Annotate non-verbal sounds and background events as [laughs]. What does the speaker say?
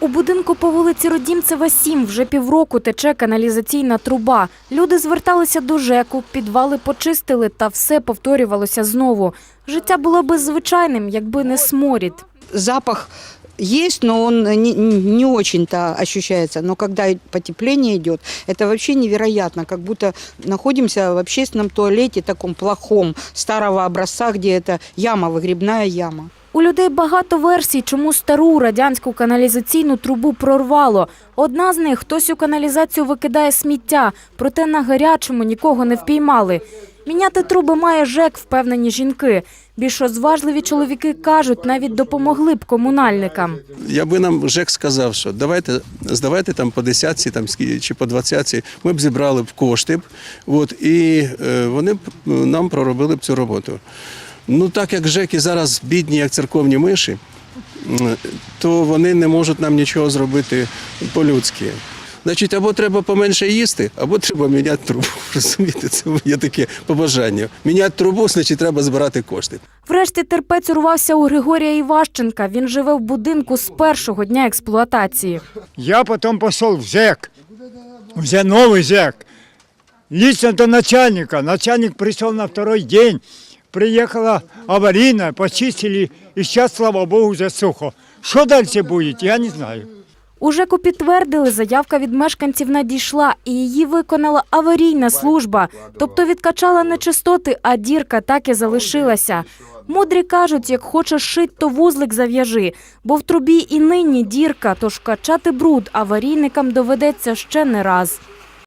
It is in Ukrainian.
У будинку по вулиці Родімцева 7 вже півроку тече каналізаційна труба. Люди зверталися до ЖЕКу, підвали почистили, та все повторювалося знову. Життя було би звичайним, якби не сморід. запах есть, но он не, не очень-то ощущается. Но когда потепление идет, это вообще невероятно, как будто находимся в общественном туалете таком плохом, старого образца, где это яма, выгребная яма. У людей багато версій, чому стару радянську каналізаційну трубу прорвало. Одна з них – хтось у каналізацію викидає сміття, проте на гарячому нікого не впіймали. Міняти труби має ЖЕК, впевнені жінки. Більш розважливі чоловіки кажуть, навіть допомогли б комунальникам. Якби нам ЖЕК сказав, що давайте здавайте там по десятці там, чи по двадцятці, ми б зібрали б кошти, от, і е, вони б нам проробили б цю роботу. Ну так як ЖЕКи зараз бідні, як церковні миші, м, то вони не можуть нам нічого зробити по-людськи. Значить, або треба поменше їсти, або треба міняти трубу. [laughs] Розумієте, це є таке побажання. Міняти трубу, значить, треба збирати кошти. Врешті терпець урвався у Григорія Іващенка. Він живе в будинку з першого дня експлуатації. Я потом пошел в ЗЭК, уже новый ЗЭК, лично до начальника. Начальник пришел на второй день, приехала аварийная, почистили, и сейчас, слава богу, уже сухо. Что дальше будет, я не знаю. У ЖЕКу підтвердили, заявка від мешканців надійшла, і її виконала аварійна служба. Тобто відкачала нечистоти, а дірка так і залишилася. Мудрі кажуть, як хочеш шить, то вузлик зав'яжи, бо в трубі і нині дірка, тож качати бруд аварійникам доведеться ще не раз.